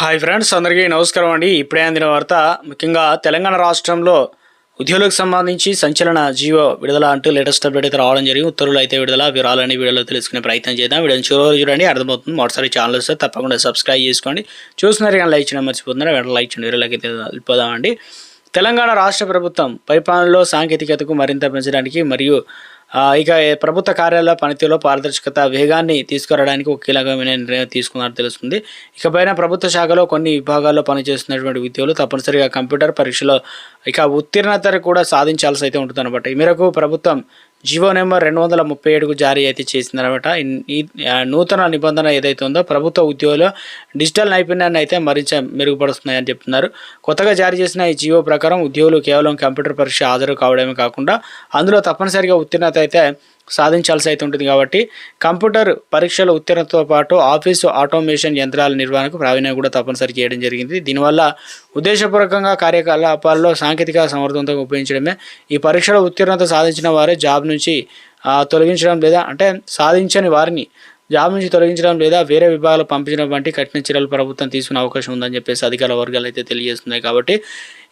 Hi friends అందరికీ నమస్కారం అండి. ఇప్పుడే అందిన వార్త ముఖ్యంగా తెలంగాణ రాష్ట్రంలో ఉద్యోగులకు సంబంధించి సంచలన జీవో విడుదల అంటూ లేటెస్ట్ అప్డేట్ అయితే రావడం జరిగింది. ఉత్తర్వులు అయితే విడుదల వివరాలని వీడియోలో తెలుసుకునే ప్రయత్నం చేద్దాం. వీడియోని చివరి చూడండి. అర్థమవుతుంది. మొదటిసారి ఛానల్ వస్తే తప్పకుండా సబ్స్క్రైబ్ చేసుకోండి. చూస్తున్నారు కానీ లైక్ చేయడం మర్చిపోతున్నారు. వెంటనే లైక్ చేయండి. వీడియోలోకి వెళ్ళిపోదామండి. తెలంగాణ రాష్ట్ర ప్రభుత్వం పరిపాలనలో సాంకేతికతకు మరింత పెంచడానికి మరియు ఇక ప్రభుత్వ కార్యాలయ పనితీరులో పారదర్శకత వేగాన్ని తీసుకురావడానికి ఒక కీలకమైన నిర్ణయం తీసుకున్నారని తెలుస్తుంది. ఇకపైన ప్రభుత్వ శాఖలో కొన్ని విభాగాల్లో పనిచేస్తున్నటువంటి ఉద్యోగులు తప్పనిసరిగా కంప్యూటర్ పరీక్షలో ఇక ఉత్తీర్ణత కూడా సాధించాల్సి అయితే ఉంటుంది అనమాట ఈ మేరకు ప్రభుత్వం జివో నెంబర్ రెండు వందల ముప్పై ఏడుకు జారీ అయితే చేసిందనమాట. ఈ నూతన నిబంధన ఏదైతే ఉందో ప్రభుత్వ ఉద్యోగుల డిజిటల్ నైపుణ్యాన్ని అయితే మరింత మెరుగుపరుస్తున్నాయని చెప్తున్నారు. కొత్తగా జారీ చేసిన ఈ జియో ప్రకారం ఉద్యోగులు కేవలం కంప్యూటర్ పరీక్ష హాజరు కావడమే కాకుండా అందులో తప్పనిసరిగా ఉత్తీర్ణత అయితే సాధించాల్సి అయితే ఉంటుంది కాబట్టి కంప్యూటర్ పరీక్షల ఉత్తీర్ణతతో పాటు ఆఫీసు ఆటోమేషన్ యంత్రాల నిర్వహణకు ప్రావీణ్యం కూడా తప్పనిసరి చేయడం జరిగింది. దీనివల్ల ఉద్దేశపూర్వకంగా కార్యకలాపాల్లో సాంకేతిక సమర్థవంతంగా ఉపయోగించడమే. ఈ పరీక్షల ఉత్తీర్ణత సాధించిన వారే జాబ్ నుంచి తొలగించడం లేదా అంటే సాధించని వారిని జాబ్ నుంచి తొలగించడం లేదా వేరే విభాగాలు పంపించడం వంటి కఠిన చర్యలు ప్రభుత్వం తీసుకునే అవకాశం ఉందని చెప్పేసి అధికార వర్గాలు అయితే తెలియజేస్తున్నాయి కాబట్టి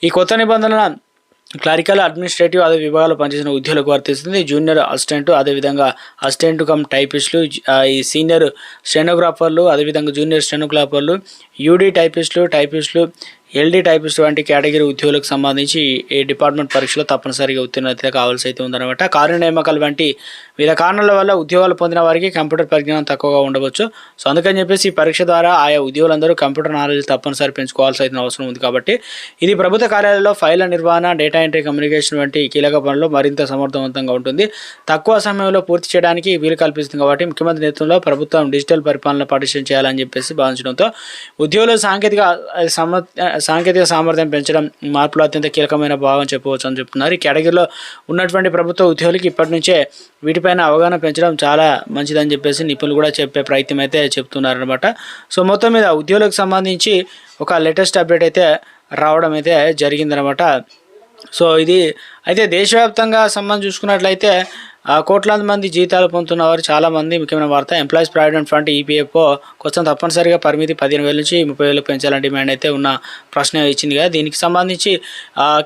ఈ కొత్త నిబంధనల క్లరికల్ అడ్మినిస్ట్రేటివ్ అదే విభాగాల్లో పనిచేసిన ఉద్యోగులకు వర్తిస్తుంది. జూనియర్ అసిస్టెంట్ అదేవిధంగా అసిస్టెంట్ కమ్ టైపిస్టులు ఈ సీనియర్ స్టెనోగ్రాఫర్లు అదేవిధంగా జూనియర్ స్టెనోగ్రాఫర్లు యూడీ టైపిస్టులు టైపిస్టులు ఎల్డీ టైపిస్ట్ వంటి కేటగిరీ ఉద్యోగులకు సంబంధించి ఈ డిపార్ట్మెంట్ పరీక్షలో తప్పనిసరిగా ఉత్తీర్ణత కావాల్సి అయితే ఉందన్నమాట. కార్య నియామకాలు వంటి వివిధ కారణాల వల్ల ఉద్యోగాలు పొందిన వారికి కంప్యూటర్ పరిజ్ఞానం తక్కువగా ఉండవచ్చు. సో అందుకని చెప్పేసి ఈ పరీక్ష ద్వారా ఆయా ఉద్యోగులందరూ కంప్యూటర్ నాలెడ్జ్ తప్పనిసరి పెంచుకోవాల్సి అయితే అవసరం ఉంది కాబట్టి ఇది ప్రభుత్వ కార్యాలయంలో ఫైళ్ళ నిర్వహణ డేటా ఎంట్రీ కమ్యూనికేషన్ వంటి కీలక పనులు మరింత సమర్థవంతంగా ఉంటుంది. తక్కువ సమయంలో పూర్తి చేయడానికి వీలు కల్పిస్తుంది కాబట్టి ముఖ్యమంత్రి నేతృత్వంలో ప్రభుత్వం డిజిటల్ పరిపాలన పాటిషన్ చేయాలని చెప్పేసి భావించడంతో ఉద్యోగుల సాంకేతిక సమ సాంకేతిక సామర్థ్యం పెంచడం మార్పులో అత్యంత కీలకమైన భాగం చెప్పవచ్చు అని చెప్తున్నారు. ఈ కేటగిరీలో ఉన్నటువంటి ప్రభుత్వ ఉద్యోగులకి ఇప్పటి నుంచే వీటిపైన అవగాహన పెంచడం చాలా మంచిదని చెప్పేసి నిపుణులు కూడా చెప్పే ప్రయత్నం అయితే చెప్తున్నారనమాట సో మొత్తం మీద ఉద్యోగులకు సంబంధించి ఒక లేటెస్ట్ అప్డేట్ అయితే రావడం అయితే జరిగిందనమాట సో ఇది అయితే దేశవ్యాప్తంగా సంబంధం చూసుకున్నట్లయితే కోట్లాది మంది జీతాలు పొందుతున్న వారు చాలామంది ముఖ్యమైన వార్త. ఎంప్లాయీస్ ప్రావిడెంట్ ఫండ్ ఈపీఎఫ్ఓ కోసం తప్పనిసరిగా పరిమితి పదిహేను వేల నుంచి ముప్పై వేలు పెంచాలని డిమాండ్ అయితే ఉన్న ప్రశ్న ఇచ్చిందిగా కదా. దీనికి సంబంధించి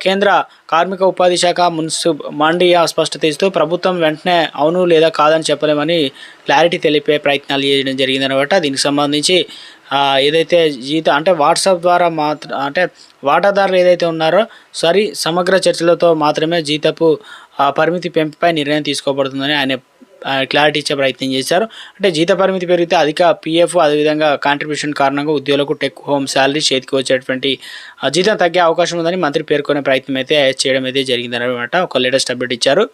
కేంద్ర కార్మిక ఉపాధి శాఖ మున్సిపల్ మండియా స్పష్టత ఇస్తూ ప్రభుత్వం వెంటనే అవును లేదా కాదని చెప్పలేమని క్లారిటీ తెలిపే ప్రయత్నాలు చేయడం జరిగిందనమాట దీనికి సంబంధించి ఏదైతే జీత అంటే వాట్సాప్ ద్వారా మాత్ర అంటే వాటాదారులు ఏదైతే ఉన్నారో సరి సమగ్ర చర్చలతో మాత్రమే జీతపు ఆ, పరిమితి పెంపుపై నిర్ణయం తీసుకోబడుతుందని ఆయన క్లారిటీ ఇచ్చే ప్రయత్నం చేశారు. అంటే జీత పరిమితి పెరిగితే అధిక పిఎఫ్ అదేవిధంగా కాంట్రిబ్యూషన్ కారణంగా ఉద్యోగులకు టెక్ హోమ్ శాలరీ చేతికి వచ్చేటువంటి జీతం తగ్గే అవకాశం ఉందని మంత్రి పేర్కొనే ప్రయత్నం అయితే చేయడం అయితే జరిగిందనమాట ఒక లేటెస్ట్ అప్డేట్ ఇచ్చారు.